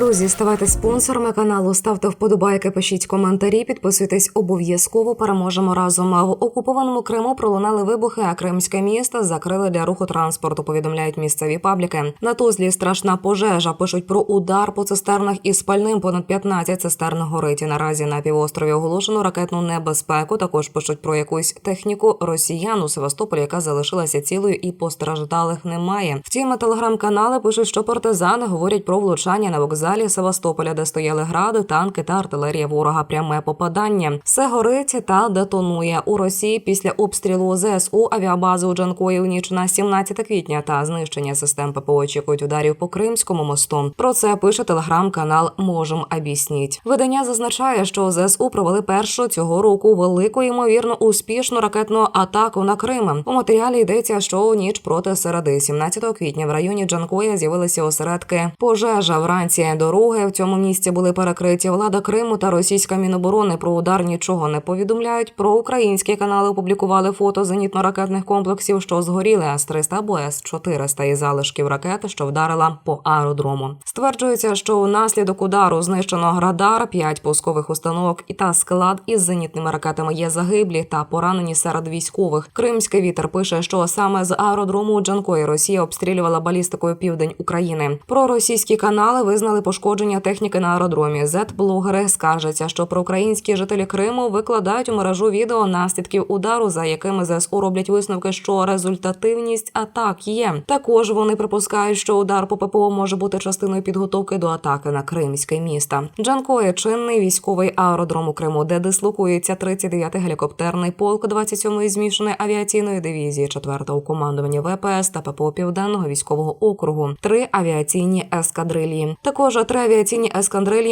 Друзі, ставайте спонсорами каналу, ставте вподобайки, пишіть коментарі, підписуйтесь обов'язково. Переможемо разом. В окупованому Криму пролунали вибухи, а кримське місто закрили для руху транспорту. Повідомляють місцеві пабліки. На Тузлі страшна пожежа. Пишуть про удар по цистернах із спальним. Понад 15 цистерн горить. І Наразі на півострові оголошено ракетну небезпеку. Також пишуть про якусь техніку росіян у Севастополі, яка залишилася цілою і постраждалих немає. Втім, телеграм-канали пишуть, що партизани говорять про влучання на вокзалі Севастополя, де стояли гради, танки та артилерія ворога. Пряме попадання. Все горить та детонує у Росії після обстрілу ЗСУ авіабази у Джанкої у ніч на 17 квітня та знищення систем ППО очікують ударів по Кримському мосту. Про це пише телеграм-канал Можем об'ясніть. Видання зазначає, що ЗСУ провели першу цього року велику ймовірно успішну ракетну атаку на Крим. У матеріалі йдеться, що у ніч проти середи, 17 квітня, в районі Джанкоя з'явилися осередки пожежа. Вранці дороги в цьому місці були перекриті. Влада Криму та російська міноборони про удар нічого не повідомляють. Про українські канали опублікували фото зенітно-ракетних комплексів, що згоріли С-300 або С-400 і залишків ракети, що вдарила по аеродрому. Стверджується, що унаслідок удару знищено радар, п'ять пускових установок і та склад із зенітними ракетами є загиблі та поранені серед військових. Кримський вітер пише, що саме з аеродрому Джанкої Росія обстрілювала балістикою південь України. Про російські канали визнали пошкодження техніки на аеродромі. Зет-блогери скаржаться, що проукраїнські жителі Криму викладають у мережу відео наслідків удару, за якими ЗСУ роблять висновки, що результативність атак є. Також вони припускають, що удар по ППО може бути частиною підготовки до атаки на кримське місто. Джанкоє чинний військовий аеродром у Криму, де дислокується 39-й гелікоптерний полк 27-ї змішаної авіаційної дивізії 4-го командування ВПС та ППО Південного військового округу, три авіаційні ескадрилії. Також три авіаційні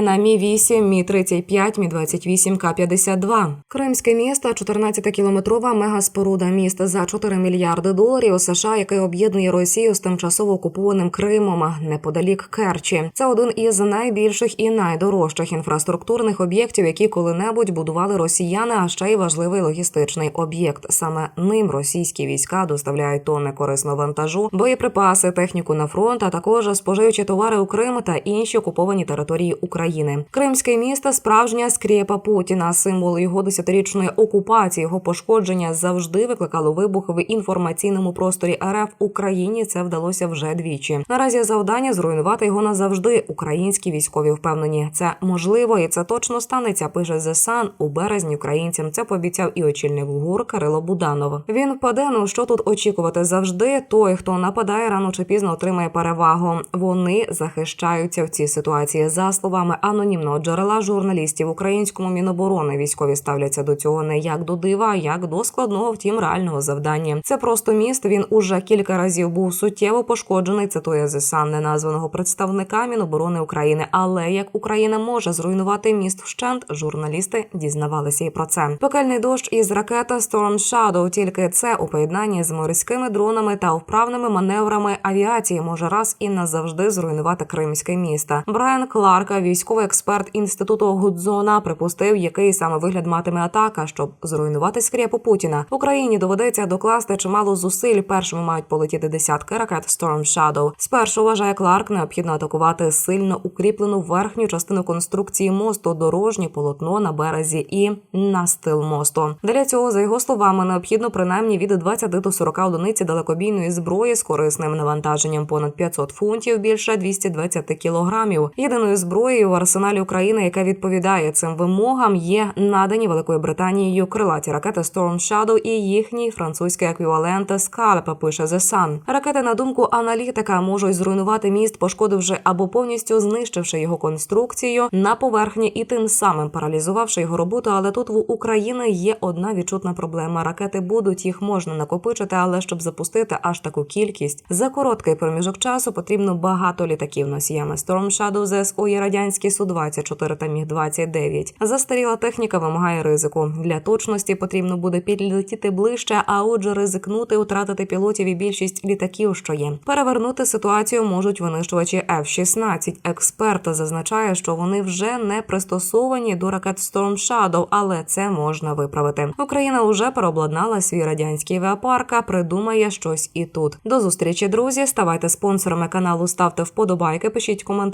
на Мі 8 Мі 35 Мі 28 К 52 Кримське місто 14-кілометрова мегаспоруда міста за 4 мільярди доларів США, який об'єднує Росію з тимчасово окупованим Кримом неподалік Керчі. Це один із найбільших і найдорожчих інфраструктурних об'єктів, які коли-небудь будували росіяни. А ще й важливий логістичний об'єкт. Саме ним російські війська доставляють тонни корисного вантажу, боєприпаси, техніку на фронт, а також споживчі товари у Крим та інші окуповані території України. Кримське місто справжня скрєпа Путіна, символ його десятирічної окупації. Його пошкодження завжди викликало вибух в інформаційному просторі РФ Україні. Це вдалося вже двічі. Наразі завдання зруйнувати його назавжди. Українські військові впевнені, це можливо і це точно станеться. Пише The Sun. у березні українцям. Це пообіцяв і очільник ГУР Кирило Буданов. Він впаде. Ну що тут очікувати завжди? Той, хто нападає рано чи пізно, отримає перевагу. Вони захищаються в цій ситуації. За словами анонімного джерела журналістів українському міноборони, військові ставляться до цього не як до дива, а як до складного, втім реального завдання. Це просто міст. Він уже кілька разів був суттєво пошкоджений. Цитує ЗСАН неназваного представника Міноборони України. Але як Україна може зруйнувати міст вщент, журналісти дізнавалися і про це. Пекельний дощ із ракета Storm Shadow, Тільки це у поєднанні з морськими дронами та вправними маневрами авіації може раз і назавжди зруйнувати кримське місто. Брайан Кларка, військовий експерт інституту Гудзона, припустив, який саме вигляд матиме атака, щоб зруйнувати скрепу Путіна. Україні доведеться докласти чимало зусиль. Першими мають полетіти десятки ракет Storm Shadow. Спершу вважає Кларк, необхідно атакувати сильно укріплену верхню частину конструкції мосту, дорожнє полотно на березі і настил мосту. Для цього, за його словами, необхідно принаймні від 20 до 40 одиниць далекобійної зброї з корисним навантаженням понад 500 фунтів, більше 220 кілограмів. Єдиною зброєю в арсеналі України, яка відповідає цим вимогам, є надані Великою Британією крилаті ракети Storm Shadow і їхній французький еквівалент Scalp, пише The Sun. Ракети, на думку аналітика, можуть зруйнувати міст, пошкодивши або повністю знищивши його конструкцію на поверхні і тим самим паралізувавши його роботу. Але тут в Україні є одна відчутна проблема. Ракети будуть, їх можна накопичити, але щоб запустити аж таку кількість за короткий проміжок часу потрібно багато літаків носіями Storm Shadow ЗСУ є радянський су 24 та міг 29 Застаріла техніка вимагає ризику. Для точності потрібно буде підлетіти ближче, а отже, ризикнути, втратити пілотів і більшість літаків, що є. Перевернути ситуацію можуть винищувачі F-16. Експерт зазначає, що вони вже не пристосовані до ракет Storm Shadow, але це можна виправити. Україна вже переобладнала свій радянський авіапарк, а придумає щось і тут. До зустрічі, друзі. Ставайте спонсорами каналу, ставте вподобайки, пишіть коментарі.